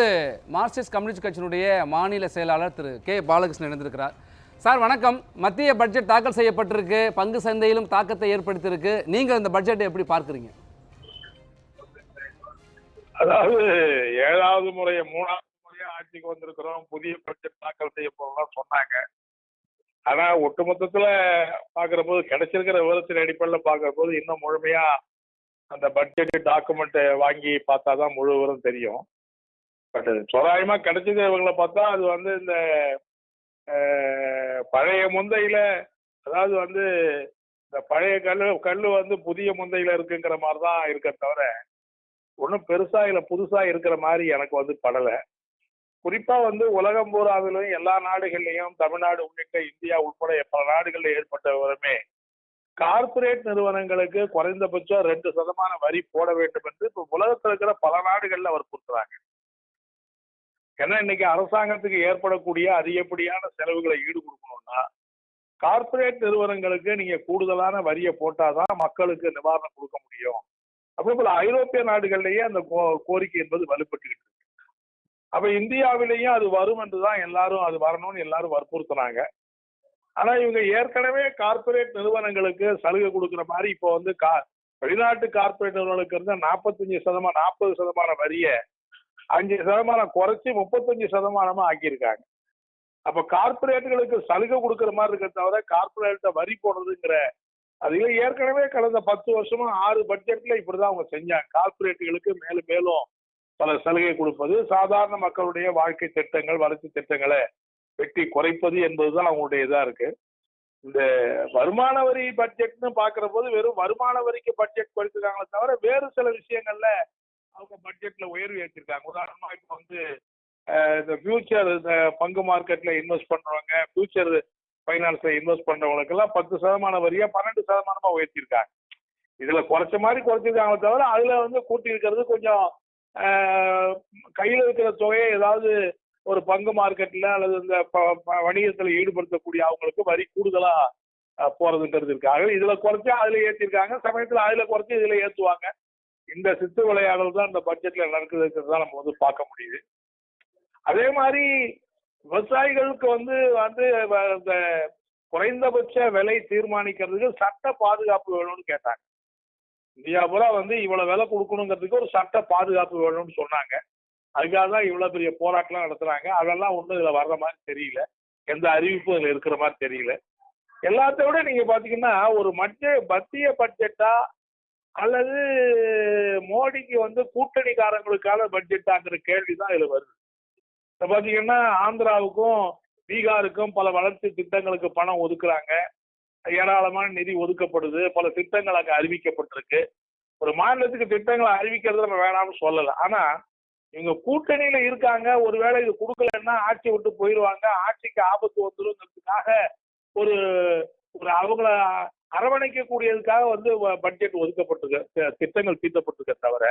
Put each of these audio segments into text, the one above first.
நம்மோடு Marxist communist கட்சியினுடைய மாநில செயலாளர் திரு கே பாலகிருஷ்ணன் இணைந்திருக்கிறார். சார் வணக்கம். மத்திய பட்ஜெட் தாக்கல் செய்யப்பட்டிருக்கு. பங்கு சந்தையிலும் தாக்கத்தை ஏற்படுத்தியிருக்கு. நீங்கள் இந்த பட்ஜெட்டை எப்படி பார்க்குறீங்க? அதாவது ஏழாவது முறைய மூணாவது முறையா ஆட்சிக்கு வந்திருக்கிறோம். புதிய பட்ஜெட் தாக்கல் செய்ய போறோம் சொன்னாங்க. ஆனா ஒட்டுமொத்தத்துல பாக்குற போது கிடைச்சிருக்கிற விவரத்தின் அடிப்படையில் பாக்குற போது இன்னும் முழுமையா அந்த பட்ஜெட் டாக்குமெண்ட் வாங்கி பார்த்தாதான் முழு விவரம் தெரியும். பட் தோராயமா கிடைச்சது இவங்களை பார்த்தா அது வந்து இந்த பழைய முந்தையில அதாவது வந்து இந்த பழைய கல் கல் வந்து புதிய முந்தையில இருக்குங்கிற மாதிரி தான் இருக்க தவிர ஒன்றும் பெருசா இல்லை புதுசா இருக்கிற மாதிரி எனக்கு வந்து படலை. குறிப்பா வந்து உலகம் பூராவிலும் எல்லா நாடுகள்லையும் தமிழ்நாடு உள்ளிட்ட இந்தியா உட்பட பல நாடுகளில் ஏற்பட்ட விவரமே கார்ப்பரேட் நிறுவனங்களுக்கு குறைந்தபட்சம் ரெண்டு சதமான வரி போட வேண்டும் என்று இப்போ உலகத்தில் இருக்கிற பல நாடுகள்ல வற்புறுத்துறாங்க ஏன்னா இன்னைக்கு அரசாங்கத்துக்கு ஏற்படக்கூடிய அதிகப்படியான செலவுகளை ஈடு கொடுக்கணும்னா கார்ப்பரேட் நிறுவனங்களுக்கு நீங்க கூடுதலான வரியை போட்டாதான் மக்களுக்கு நிவாரணம் கொடுக்க முடியும். அதே போல ஐரோப்பிய நாடுகள்லயே அந்த கோ- கோரிக்கை என்பது வலுப்பட்டுக்கிட்டு இருக்கு. அப்ப இந்தியாவிலேயும் அது வரும் என்றுதான் எல்லாரும் அது வரணும்னு எல்லாரும் வற்புறுத்துனாங்க. ஆனா இவங்க ஏற்கனவே கார்ப்பரேட் நிறுவனங்களுக்கு சலுகை கொடுக்குற மாதிரி இப்போ வந்து கா வெளிநாட்டு கார்ப்பரேட் நிறுவனங்களுக்கு இருந்த நாற்பத்தஞ்சு சதமான நாற்பது சதமான வரியை அஞ்சு சதமானம் குறைச்சி முப்பத்தஞ்சு சதமானமா ஆக்கியிருக்காங்க. அப்ப கார்ப்பரேட்டுகளுக்கு சலுகை கொடுக்கற மாதிரி இருக்க தவிர கார்ப்பரேட்ட வரி போடுறதுங்கிற அதுல ஏற்கனவே கடந்த பத்து வருஷமா ஆறு பட்ஜெட்ல இப்படிதான் அவங்க செஞ்சாங்க. கார்ப்பரேட்டுகளுக்கு மேலும் மேலும் பல சலுகை கொடுப்பது சாதாரண மக்களுடைய வாழ்க்கை திட்டங்கள் வளர்ச்சி திட்டங்களை வெட்டி குறைப்பது என்பதுதான் அவங்களுடைய இதா இருக்கு. இந்த வருமான வரி பட்ஜெட்னு பாக்குற போது வெறும் வருமான வரிக்கு பட்ஜெட் கொடுத்துருக்காங்களே தவிர வேறு சில விஷயங்கள்ல அவங்க பட்ஜெட்ல உயர்வு ஏற்றிருக்காங்க உதாரணமா இப்போ வந்து இந்த ஃபியூச்சர் இந்த பங்கு மார்க்கெட்ல இன்வெஸ்ட் பண்றவங்க ஃபியூச்சர் ஃபைனான்ஸ்ல இன்வெஸ்ட் பண்றவங்களுக்கு எல்லாம் பத்து சதமான வரியா பன்னெண்டு சதமானமா உயர்த்திருக்காங்க. இதுல குறைச்ச மாதிரி குறைச்சிருக்காங்களே தவிர அதுல வந்து கூட்டி இருக்கிறது கொஞ்சம் கையில் இருக்கிற தொகையை ஏதாவது ஒரு பங்கு மார்க்கெட்ல அல்லது இந்த ப- ஈடுபடுத்தக்கூடிய அவங்களுக்கு வரி கூடுதலா ஆஹ், போறதுங்கிறது இருக்கு. ஆகவே இதுல குறைச்சா அதுல ஏத்திருக்காங்க. சமயத்துல அதுல குறைச்சு இதுல இந்த சித்து விளையாடல் தான் இந்த பட்ஜெட்ல நடக்குதுங்கிறது தான் நம்ம வந்து பார்க்க முடியுது. அதே மாதிரி விவசாயிகளுக்கு வந்து வந்து இந்த குறைந்தபட்ச விலை தீர்மானிக்கிறதுக்கு சட்ட பாதுகாப்பு வேணும்னு கேட்டாங்க. இந்தியா பூரா வந்து இவ்வளவு விலை கொடுக்கணுங்கிறதுக்கு ஒரு சட்ட பாதுகாப்பு வேணும்னு சொன்னாங்க. அதுக்காக தான் இவ்வளவு பெரிய போராட்டம் நடத்துறாங்க. அதெல்லாம் ஒன்றும் இதுல வர்ற மாதிரி தெரியல. எந்த அறிவிப்பும் இதுல இருக்கிற மாதிரி தெரியல. எல்லாத்த விட நீங்க பாத்தீங்கன்னா ஒரு மத்திய மத்திய பட்ஜெட்டா அல்லது மோடிக்கு வந்து கூட்டணிக்காரங்களுக்கான பட்ஜெட்டாங்கிற கேள்விதான் இதுல வருது. இப்ப பாத்தீங்கன்னா ஆந்திராவுக்கும் பீகாருக்கும் பல வளர்ச்சி திட்டங்களுக்கு பணம் ஒதுக்குறாங்க. ஏராளமான நிதி ஒதுக்கப்படுது. பல திட்டங்கள் அங்கே அறிவிக்கப்பட்டிருக்கு. ஒரு மாநிலத்துக்கு திட்டங்களை அறிவிக்கிறது நம்ம வேணாம்னு சொல்லலை. ஆனா இவங்க கூட்டணியில இருக்காங்க. ஒருவேளை இது கொடுக்கலன்னா ஆட்சி விட்டு போயிடுவாங்க. ஆட்சிக்கு ஆபத்து வந்துருங்கிறதுக்காக ஒரு ஒரு அவங்கள அரவணைக்க கூடியதுக்காக வந்து பட்ஜெட் ஒதுக்கப்பட்டிருக்க திட்டங்கள் தீட்டப்பட்டிருக்க தவிர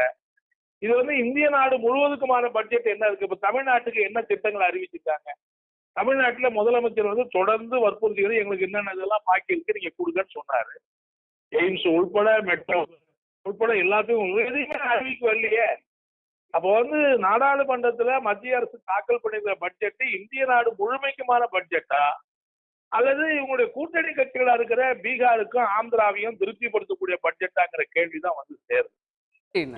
இது வந்து இந்திய நாடு முழுவதுக்குமான பட்ஜெட் என்ன இருக்கு? இப்ப தமிழ்நாட்டுக்கு என்ன திட்டங்கள் அறிவிச்சிருக்காங்க? தமிழ்நாட்டுல முதலமைச்சர் வந்து தொடர்ந்து வற்புறுத்துகிறது எங்களுக்கு என்னென்ன இதெல்லாம் பாக்கி இருக்கு நீங்க கொடுங்கன்னு சொன்னாரு. எய்ம்ஸ் உள்பட மெட்ரோ உள்பட எல்லாத்தையும் எதையுமே அறிவிக்க வரலையே அப்போ வந்து நாடாளுமன்றத்துல மத்திய அரசு தாக்கல் பண்ணிருக்கிற பட்ஜெட் இந்திய நாடு முழுமைக்குமான பட்ஜெட்டா அல்லது இவங்களுடைய கூட்டணி கட்சிகளா இருக்கிற பீகாருக்கும் ஆந்திராவையும் திருப்திப்படுத்தக்கூடிய பட்ஜெட்டாங்கிற கேள்விதான் வந்து சேருது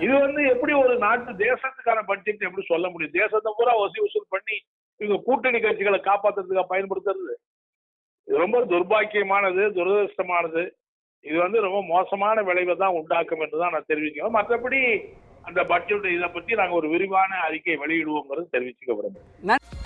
இது வந்து எப்படி ஒரு நாட்டு தேசத்துக்கான பட்ஜெட் எப்படி சொல்ல முடியும்? தேசத்தை பூரா வசூல் வசூல் பண்ணி இவங்க கூட்டணி கட்சிகளை காப்பாத்துறதுக்காக பயன்படுத்துறது? இது ரொம்ப துர்பாக்கியமானது துரதிருஷ்டமானது. இது வந்து ரொம்ப மோசமான விளைவை தான் உண்டாக்கும் என்று தான் நான் தெரிவிக்கிறேன். மற்றபடி அந்த பட்ஜெட் இதை பத்தி நாங்க ஒரு விரிவான அறிக்கை வெளியிடுவோங்கிறது தெரிவிச்சுக்க விரும்புறேன் நன்றி